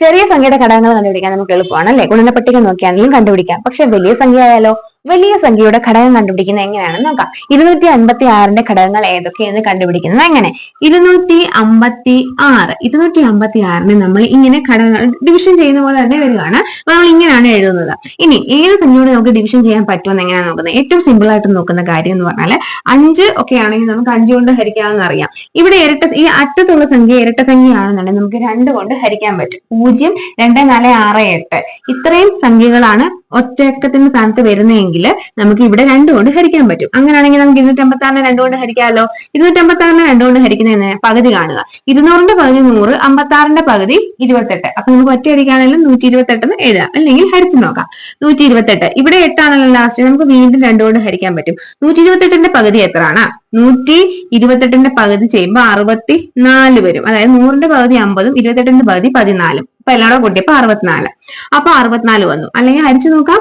ചെറിയ സംഖ്യയുടെ ഘടകങ്ങൾ കണ്ടുപിടിക്കാൻ നമുക്ക് എളുപ്പമാണ് അല്ലെ? ഗുണന പട്ടിക നോക്കിയാണെങ്കിലും കണ്ടുപിടിക്കാം. പക്ഷെ വലിയ സംഖ്യ ആയാലോ വലിയ സംഖ്യയുടെ ഘടകം കണ്ടുപിടിക്കുന്നത് എങ്ങനെയാണെന്ന് നോക്കാം. ഇരുന്നൂറ്റി അൻപത്തി ആറിന്റെ ഘടകങ്ങൾ ഏതൊക്കെയെന്ന് കണ്ടുപിടിക്കുന്നത് എങ്ങനെ? ഇരുന്നൂറ്റി അമ്പത്തി ആറ് ഇരുന്നൂറ്റി അമ്പത്തി ആറിന് നമ്മൾ ഇങ്ങനെ ഘടകങ്ങൾ ഡിവിഷൻ ചെയ്യുന്ന പോലെ തന്നെ വരികയാണ്. അപ്പൊ നമ്മൾ ഇങ്ങനെയാണ് എഴുതുന്നത്. ഇനി ഏത് സംഖ്യയോട് നമുക്ക് ഡിവിഷൻ ചെയ്യാൻ പറ്റുമെന്ന് എങ്ങനെയാണ് നോക്കുന്നത്? ഏറ്റവും സിമ്പിൾ ആയിട്ട് നോക്കുന്ന കാര്യം എന്ന് പറഞ്ഞാൽ അഞ്ച് ഒക്കെ ആണെങ്കിൽ നമുക്ക് അഞ്ച് കൊണ്ട് ഹരിക്കാമെന്ന് അറിയാം. ഇവിടെ ഇരട്ട ഈ അറ്റത്തുള്ള സംഖ്യ ഇരട്ട സംഖ്യയാണെന്നുണ്ടെങ്കിൽ നമുക്ക് രണ്ട് കൊണ്ട് ഹരിക്കാൻ പറ്റും. പൂജ്യം രണ്ട് നാല് ആറ് എട്ട്. ഇത്രയും സംഖ്യകളാണ് ഒറ്റക്കത്തിന്റെ സ്ഥാനത്ത് വരുന്നതെങ്കിൽ നമുക്ക് ഇവിടെ രണ്ട് കൊണ്ട് ഹരിക്കാൻ പറ്റും. അങ്ങനെയാണെങ്കിൽ നമുക്ക് ഇരുന്നൂറ്റി അമ്പത്തി ആറിനെ രണ്ട് കൊണ്ട് ഹരിക്കാമല്ലോ ഇരുന്നൂറ്റി അമ്പത്തി ആറിനെ രണ്ട് കൊണ്ട് ഹരിക്കുന്ന പകുതി കാണുക. ഇരുന്നൂറിന്റെ പകുതി നൂറ് അമ്പത്തി ആറിന്റെ പകുതി ഇരുപത്തെട്ട്. അപ്പൊ നമുക്ക് ഒറ്റ അടിക്കാണെങ്കിലും നൂറ്റി ഇരുപത്തെട്ട് എന്ന് എഴുതാം. അല്ലെങ്കിൽ ഹരിച്ചു നോക്കാം. നൂറ്റി ഇരുപത്തെട്ട് ഇവിടെ എട്ടാണല്ലോ ലാസ്റ്റ് നമുക്ക് വീണ്ടും രണ്ട് കൊണ്ട് ഹരിക്കാൻ പറ്റും. നൂറ്റി ഇരുപത്തെട്ടിന്റെ പകുതി എത്രയാണ്? നൂറ്റി ഇരുപത്തെട്ടിന്റെ പകുതി ചെയ്യുമ്പോൾ അറുപത്തി നാല് വരും. അതായത് നൂറിന്റെ പകുതി അമ്പതും ഇരുപത്തെട്ടിന്റെ പകുതി പതിനാലും. അപ്പൊ എല്ലാവരും കൂട്ടിയപ്പോ അറുപത്തിനാല്. അപ്പൊ അറുപത്തിനാല് വന്നു. അല്ലെങ്കിൽ അരിച്ചു നോക്കാം.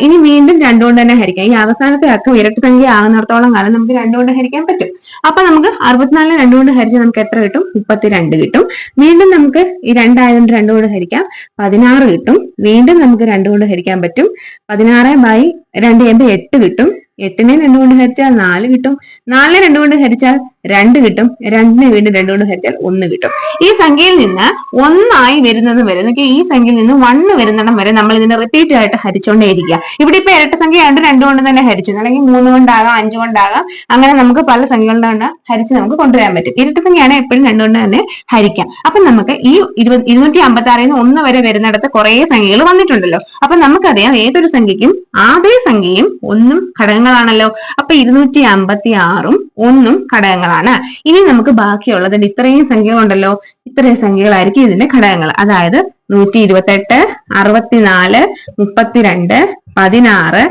ഇനി വീണ്ടും രണ്ടുകൊണ്ട് തന്നെ ഹരിക്കാം. ഈ അവസാനത്തെ അക്കം ഇരട്ട സംഖ്യ ആകുന്നിടത്തോളം കാലം നമുക്ക് രണ്ടുകൊണ്ട് ഹരിക്കാൻ പറ്റും. അപ്പൊ നമുക്ക് അറുപത്തിനാലിന് രണ്ടുകൊണ്ട് ഹരിച്ച് നമുക്ക് എത്ര കിട്ടും? മുപ്പത്തിരണ്ട് കിട്ടും. വീണ്ടും നമുക്ക് ഈ രണ്ടായതുകൊണ്ട് രണ്ടുകൊണ്ട് ഹരിക്കാം. പതിനാറ് കിട്ടും. വീണ്ടും നമുക്ക് രണ്ടുകൊണ്ട് ഹരിക്കാൻ പറ്റും. പതിനാറ് ബൈ രണ്ട് ചെയ്യുമ്പോൾ എട്ട് കിട്ടും. എട്ടിനെ രണ്ടുകൊണ്ട് ഹരിച്ചാൽ നാല് കിട്ടും. നാലിനെ രണ്ടുകൊണ്ട് ഹരിച്ചാൽ രണ്ട് കിട്ടും രണ്ടിനെ വീണ്ടും രണ്ടുകൊണ്ട് ഹരിച്ചാൽ ഒന്ന് കിട്ടും. ഈ സംഖ്യയിൽ നിന്ന് ഒന്നായി വരുന്നത് വരെ എന്നൊക്കെ ഈ സംഖ്യയിൽ നിന്ന് വണ്ണ് വരുന്നിടം വരെ നമ്മൾ ഇതിനെ റിപ്പീറ്റ് ആയിട്ട് ഹരിച്ചുകൊണ്ടേയിരിക്കുക ഇവിടെ ഇപ്പൊ ഇരട്ട സംഖ്യ ആയതുകൊണ്ട് രണ്ട് കൊണ്ട് തന്നെ ഹരിച്ചു. അല്ലെങ്കിൽ മൂന്ന് കൊണ്ടാകാം അഞ്ച് കൊണ്ടാകാം അങ്ങനെ നമുക്ക് പല സംഖ്യകളുടെ കൊണ്ട് ഹരിച്ച് നമുക്ക് കൊണ്ടുവരാൻ പറ്റും. ഇരട്ട സംഖ്യയാണ് എപ്പോഴും രണ്ട് കൊണ്ട് തന്നെ ഹരിക്കാം. അപ്പൊ നമുക്ക് ഈ ഇരുപത് ഇരുന്നൂറ്റി അമ്പത്തി ആറിൽ നിന്ന് ഒന്ന് വരെ വരുന്നിടത്ത് കുറെ സംഖ്യകൾ വന്നിട്ടുണ്ടല്ലോ. അപ്പൊ നമുക്കറിയാം ഏതൊരു സംഖ്യക്കും അതേ സംഖ്യയും ഒന്നും ഘടകങ്ങളാണല്ലോ. അപ്പൊ ഇരുന്നൂറ്റി അമ്പത്തി ആറും ഒന്നും ഘടകങ്ങളാണ്. ഇനി നമുക്ക് ബാക്കിയുള്ളത് ഇത്രയും സംഖ്യകളുണ്ടല്ലോ. ഇത്രയും സംഖ്യകളായിരിക്കും ഇതിന്റെ ഘടകങ്ങൾ. അതായത് നൂറ്റി ഇരുപത്തെട്ട് അറുപത്തിനാല് മുപ്പത്തിരണ്ട് പതിനാറ്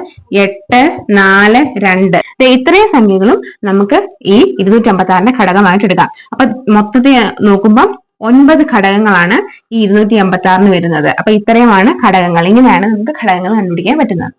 എട്ട് നാല് രണ്ട്. ഇത്രയും സംഖ്യകളും നമുക്ക് ഈ ഇരുന്നൂറ്റി അമ്പത്തി ആറിന്റെ ഘടകമായിട്ട് എടുക്കാം. അപ്പൊ മൊത്തത്തിൽ നോക്കുമ്പോൾ ഒൻപത് ഘടകങ്ങളാണ് ഈ ഇരുന്നൂറ്റി അമ്പത്തി ആറിന് വരുന്നത്. അപ്പൊ ഇത്രയുമാണ് ഘടകങ്ങൾ. ഇങ്ങനെയാണ് നമുക്ക് ഘടകങ്ങൾ കണ്ടുപിടിക്കാൻ പറ്റുന്നത്.